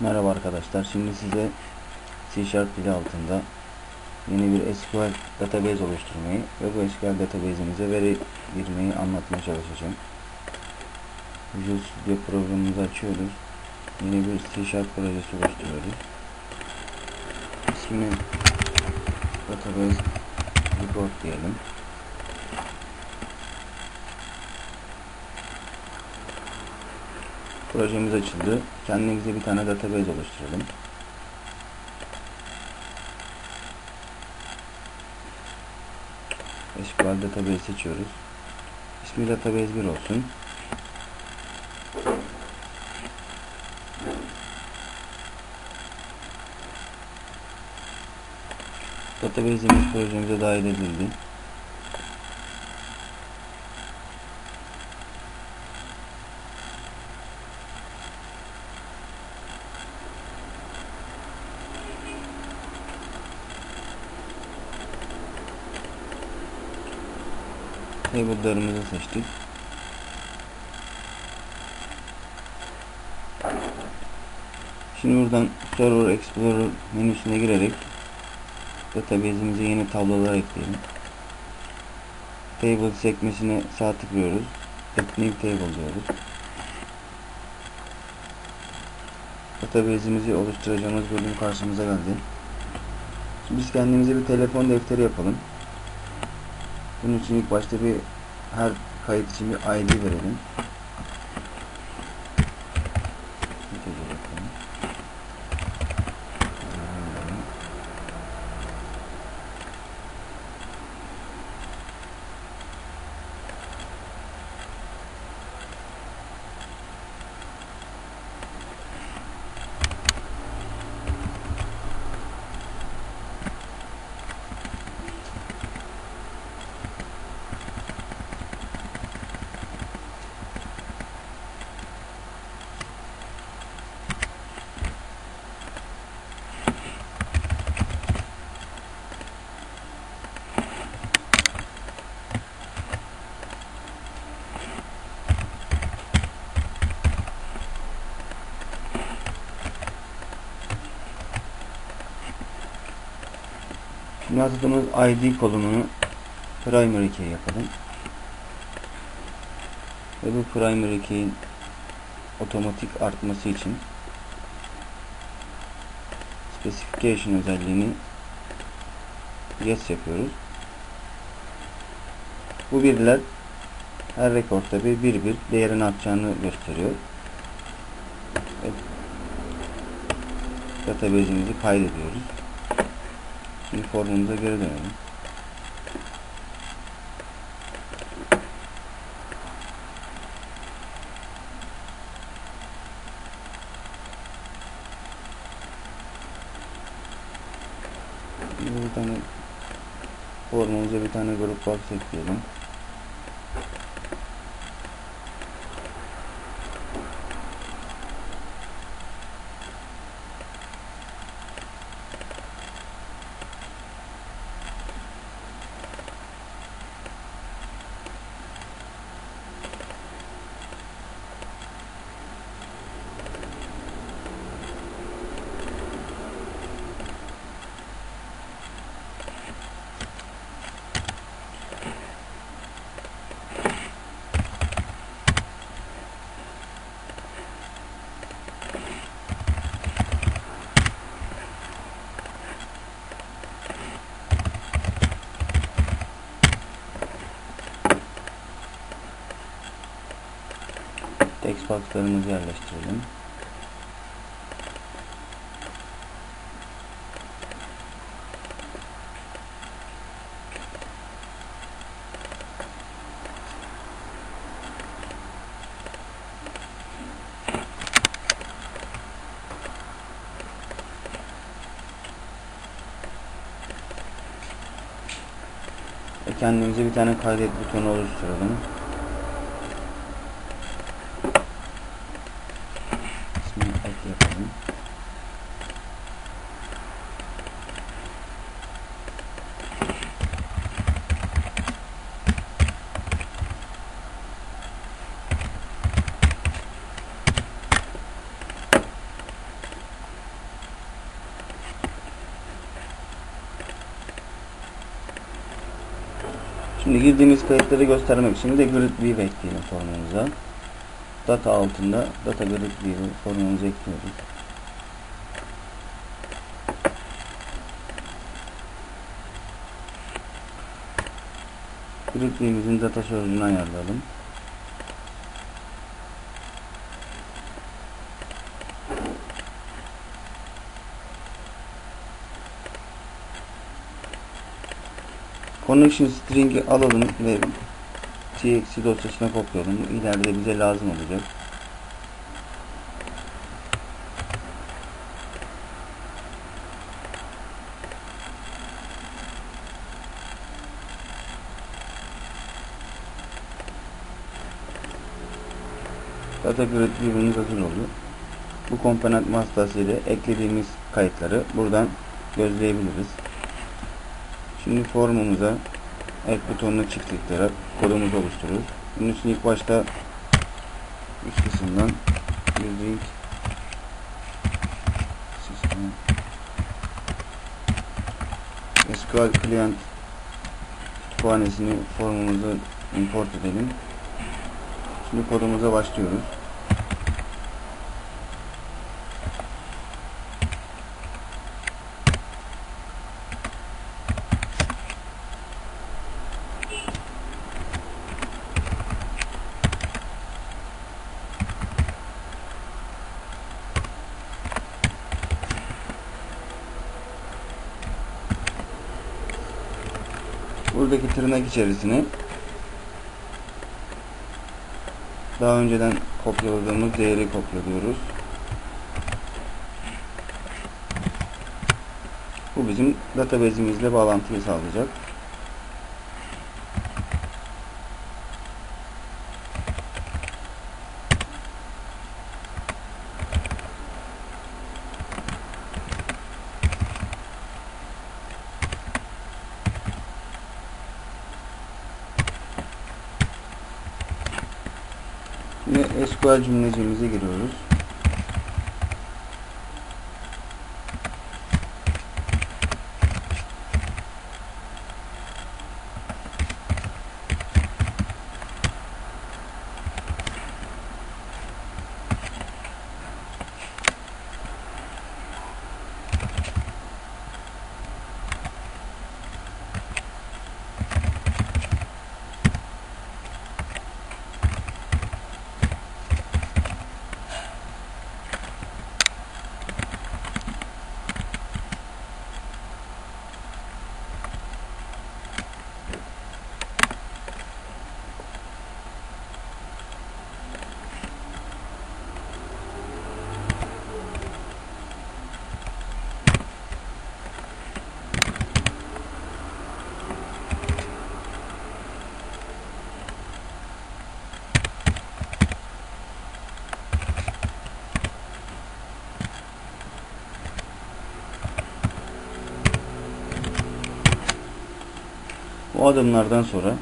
Merhaba arkadaşlar. Şimdi size C Sharp dili altında yeni bir SQL database oluşturmayı ve bu SQL database'imize veri girmeyi anlatmaya çalışacağım. Visual Studio programımızı açıyoruz. Yeni bir C projesi oluşturuyoruz. İsmini database report diyelim. Projemiz açıldı. Kendimize bir tane database oluşturalım. SQL database seçiyoruz. İsmi database 1 olsun. Database'imiz projemize dahil edildi. Table'larımızı seçtik. Şimdi buradan Server Explorer menüsüne girerek database'imize yeni tablolar ekleyelim. Table sekmesine sağ tıklıyoruz. Add New Table diyoruz. Database'imizi oluşturacağımız bölüm karşımıza geldi. Şimdi biz kendimize bir telefon defteri yapalım. Bunun için ilk başta bir her kayıt için bir ID verelim. Şimdi atadığımız ID kolonunu primary key yapalım. Ve bu primary key'in otomatik artması için specification özelliğini yes yapıyoruz. Bu birler her rekorda bir bir bir değerini artacağını gösteriyor. Evet. Database'imizi kaydediyoruz. Şimdi formumuza geri dönelim. Bir tane formumuza bir tane grup box ekleyelim. Text box'larımızı yerleştirelim. Kendimize bir tane kaydet butonu oluşturalım. İsmini ek yapalım. Şimdi girdiğimiz kayıtları göstermek için de grid view ekleyelim formumuza. Data altında data grid view formumuzu ekliyoruz. Grid view'imizin data sözcüğünü ayarlayalım. Connection string'i alalım ve txt dosyasına kopyalım. İleride bize lazım olacak. Data Grid View'imiz hazır oldu. Bu komponent vasıtasıyla eklediğimiz kayıtları buradan gözleyebiliriz. Şimdi formumuza ek butonuna çift kodumuzu oluşturuyoruz. Bunun için ilk başta üst kısımdan using system SQL client kütüphanesini formumuza import edelim. Şimdi kodumuza başlıyoruz. Buradaki tırnak içerisine daha önceden kopyaladığımız değeri kopyalıyoruz. Bu bizim database'imizle bağlantıyı sağlayacak. Ve SQL cümlecimize giriyoruz. Adımlardan sonra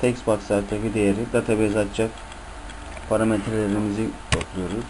text box alttaki değeri database açacak parametrelerimizi topluyoruz.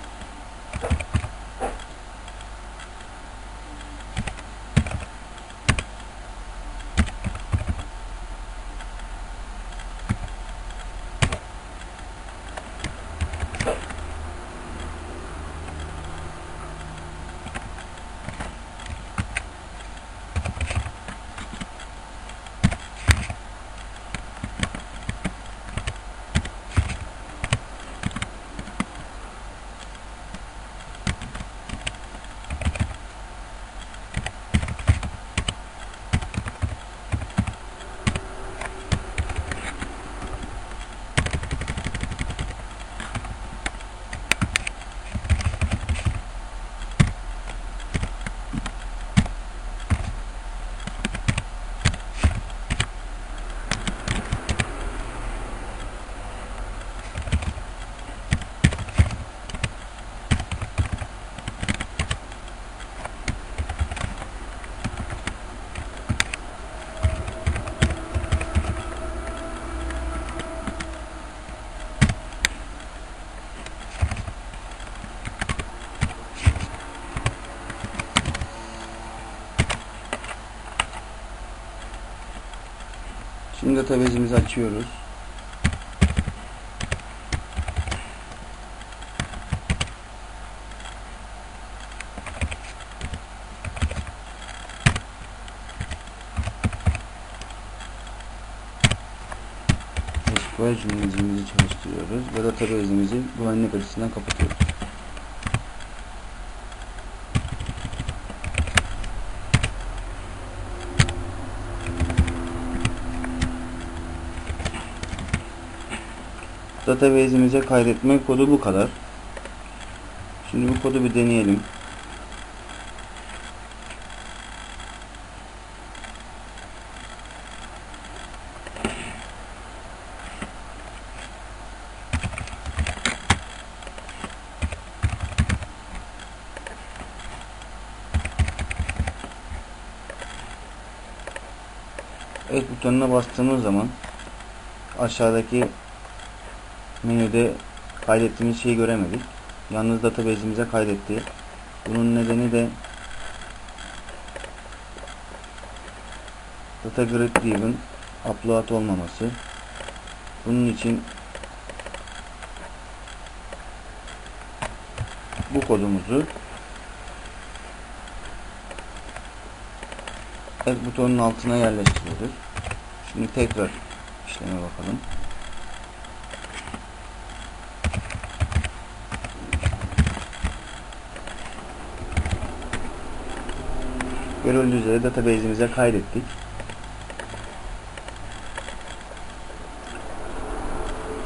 Şimdi database'imizi açıyoruz. SQL cümlemizi çalıştırıyoruz ve database'imizi güvenlik açısından kapatıyoruz. Database'imize kaydetme kodu bu kadar. Şimdi bu kodu bir deneyelim. Evet butonuna bastığımız zaman aşağıdaki menüde kaydettiğimiz şeyi göremedik. Yalnız database'imize kaydetti. Bunun nedeni de data grid driven upload olmaması. Bunun için bu kodumuzu Add butonun altına yerleştiriyoruz. Şimdi tekrar işleme bakalım. Görüldüğü üzere database'imize kaydettik.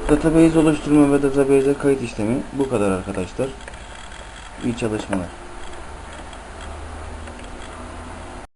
Database oluşturma ve database'e kayıt işlemi bu kadar arkadaşlar. İyi çalışmalar.